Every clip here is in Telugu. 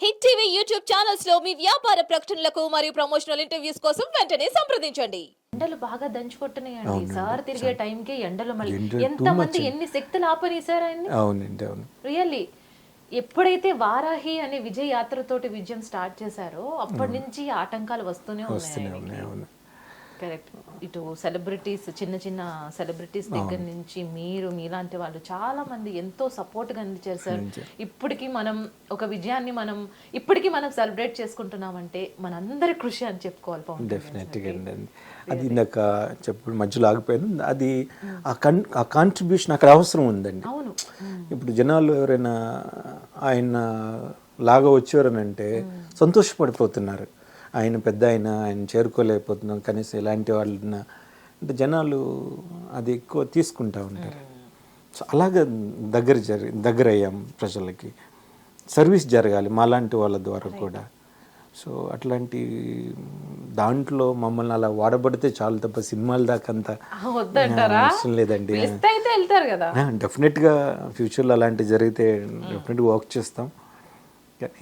హిట్ టీవీ యూట్యూబ్ ఛానల్స్లో మీ వ్యాపార ప్రకటనలకు మరియు ప్రమోషనల్ ఇంటర్వ్యూస్ కోసం వెంటనే సంప్రదించండి. ఎండలు బాగా దంచుకొట్టున్నాయండి సార్ తిరిగే టైంకి ఎండలు మళ్ళీ. ఎంతమంది much. ఎన్ని శక్తులు ఆపని సార్ ఆయన్ని? అవునండి అవును. రియల్లీ ఎప్పుడైతే వారాహి అనే విజయ యాత్రతోటి విజయం స్టార్ట్ చేశారో అప్పటి నుంచి ఆటంకాలు వస్తూనే వస్తూనే ఉన్నాయి కరెక్ట్ ఇటు సెలబ్రిటీస్ చిన్న చిన్న సెలబ్రిటీస్ దగ్గర నుంచి మీరు మీలాంటి వాళ్ళు చాలా మంది ఎంతో సపోర్ట్గా అందించారు సార్. ఇప్పటికి మనం ఒక విజయాన్ని మనం ఇప్పటికి మనం సెలబ్రేట్ చేసుకుంటున్నామంటే మనందరి కృషి అని చెప్పుకోవాలి పవన్ డెఫినెట్గా అది. అది ఇందాక చెప్పు మధ్యలో ఆగిపోయాను. అది ఆ కన్ ఆ కాంట్రిబ్యూషన్ అక్కడ అవసరం ఉందండి. అవును. ఇప్పుడు జనాలు ఎవరైనా ఆయన లాగా వచ్చారనంటే సంతోషపడిపోతున్నారు. ఆయన పెద్ద ఆయన ఆయన చేరుకోలేకపోతున్నాం కనీసం ఇలాంటి వాళ్ళ అంటే జనాలు అది ఎక్కువ తీసుకుంటా ఉంటారు. సో అలాగే దగ్గర జరి దగ్గర అయ్యాం ప్రజలకి. సర్వీస్ జరగాలి మాలాంటి వాళ్ళ ద్వారా కూడా. సో అట్లాంటి దాంట్లో మమ్మల్ని అలా వాడబడితే చాలు తప్ప సినిమాల దాకా అంత అవసరం లేదండి. డెఫినెట్గా ఫ్యూచర్లో అలాంటివి జరిగితే డెఫినెట్గా వర్క్ చేస్తాం.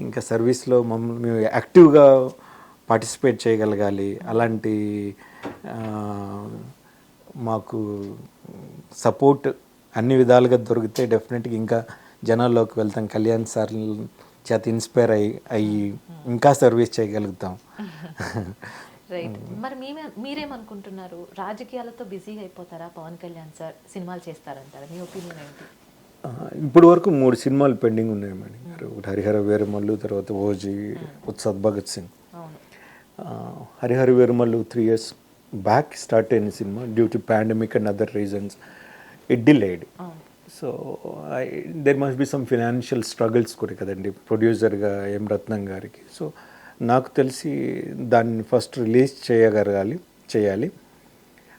ఇంకా సర్వీస్లో మమ్మల్ని మేము యాక్టివ్గా పార్టిసిపేట్ చేయగలగాలి. అలాంటి మాకు సపోర్ట్ అన్ని విధాలుగా దొరికితే డెఫినెట్గా ఇంకా జనాల్లోకి వెళ్తాం. కళ్యాణ్ సార్ చేత ఇన్స్పైర్ అయ్యి అయ్యి ఇంకా సర్వీస్ చేయగలుగుతాం. రైట్. మరి మేమే మీరేమనుకుంటున్నారు? రాజకీయాలతో బిజీగా అయిపోతారా పవన్ కళ్యాణ్ సార్? సినిమాలు చేస్తారంటారా? మీ ఒపీనియన్ ఏంటి? ఇప్పటి వరకు మూడు సినిమాలు పెండింగ్ ఉన్నాయి మేడం. గారు ఒకటి హరిహర వీరమల్లు తర్వాత OG Ustaad Bhagat Singh. Hari Hara Veera Mallu three years back start అయిన cinema due to pandemic and other reasons it delayed so there must be some financial struggles కూడా కదండి ప్రొడ్యూసర్గా ఎం రత్నం గారికి. సో నాకు తెలిసి దాన్ని ఫస్ట్ రిలీజ్ చేయగలగాలి చేయాలి.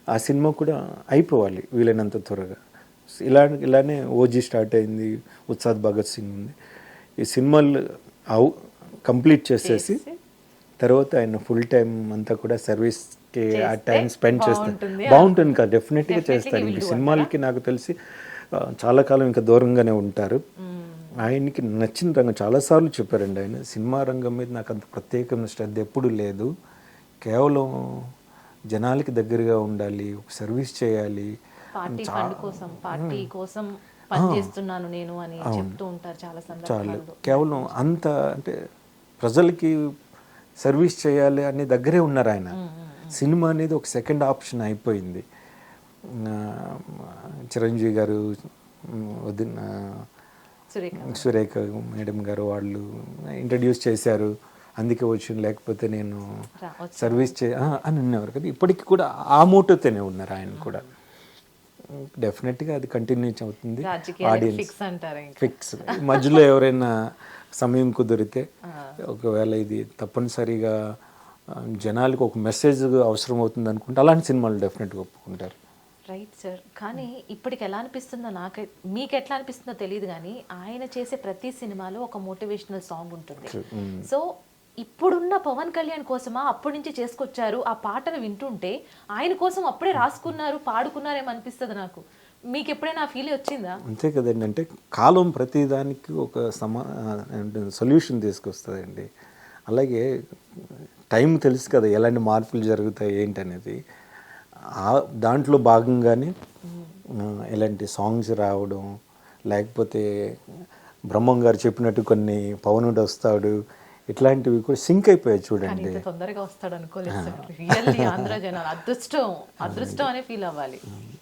ఆ సినిమా కూడా అయిపోవాలి వీలైనంత త్వరగా. ఇలా ఇలానే ఓజీ స్టార్ట్ అయింది ఉత్సాద్ భగత్ సింగ్ ఉంది. ఈ సినిమాలు అవు కంప్లీట్ చేసేసి తర్వాత ఆయన ఫుల్ టైం అంతా కూడా సర్వీస్కి ఆ టైం స్పెండ్ చేస్తాను బాగుంటుంది. కదా డెఫినెట్గా చేస్తాను. will ఇంక సినిమాలకి నాకు తెలిసి చాలా కాలం ఇంకా దూరంగానే ఉంటారు. ఆయనకి నచ్చిన రంగం చాలాసార్లు చెప్పారండి ఆయన. సినిమా రంగం మీద నాకు అంత ప్రత్యేకమైన శ్రద్ధ ఎప్పుడూ లేదు. కేవలం జనాలకి దగ్గరగా ఉండాలి ఒక సర్వీస్ చేయాలి. పార్టీ ఫండ్ కోసం పార్టీ కోసం పనిచేస్తున్నాను నేను అని చెప్తూ ఉంటారు చాలా చాలు. సందర్భాల్లో కేవలం అంత అంటే ప్రజలకి సర్వీస్ చేయాలి అనే దగ్గరే ఉన్నారు ఆయన. సినిమా అనేది ఒక సెకండ్ ఆప్షన్ అయిపోయింది. చిరంజీవి గారు వదిన సురేఖ. మేడం గారు వాళ్ళు ఇంట్రడ్యూస్ చేశారు. అందుకే వచ్చి లేకపోతే నేను సర్వీస్ చే అని ఉన్నవారు కదా. ఇప్పటికి కూడా ఆ మోటోతోనే ఉన్నారు ఆయన కూడా. డెఫినెట్గా అది కంటిన్యూ అవుతుంది. Audience fix. మధ్యలో ఎవరైనా సమయం కుదిరితే ఒకవేళ ఇది తప్పనిసరిగా జనాలకు ఒక మెసేజ్ అవసరం అవుతుంది అనుకుంటే అలాంటి సినిమాలు డెఫినెట్గా ఒప్పుకుంటారు. Right sir. కానీ ఇప్పటికి ఎలా అనిపిస్తుందో నాకై మీకు ఎట్లా అనిపిస్తుందో తెలియదు కానీ ఆయన చేసే ప్రతి సినిమాలో ఒక మోటివేషనల్ సాంగ్ ఉంటుంది. సో ఇప్పుడున్న పవన్ కళ్యాణ్ కోసమా అప్పటి నుంచి చేసుకొచ్చారు ఆ పాటను వింటుంటే ఆయన కోసం అప్పుడే రాసుకున్నారు పాడుకున్నారేమో అనిపిస్తుంది నాకు. మీకు ఎప్పుడైనా ఫీల్ వచ్చిందా? అంతే కదండి. అంటే కాలం ప్రతిదానికి ఒక సమా సొల్యూషన్ తీసుకొస్తుందండి. అలాగే టైం తెలుసు కదా ఎలాంటి మార్పులు జరుగుతాయి ఏంటి అనేది ఆ దాంట్లో భాగంగానే ఇలాంటి సాంగ్స్ రావడం లేకపోతే బ్రహ్మం గారు చెప్పినట్టు కొన్ని పవనుడు వస్తాడు ఇట్లాంటివి కూడా సింక్ అయిపోయాయి చూడండి. తొందరగా వస్తాడు అనుకోలేదు అదృష్టం అదృష్టం అనే ఫీల్ అవ్వాలి.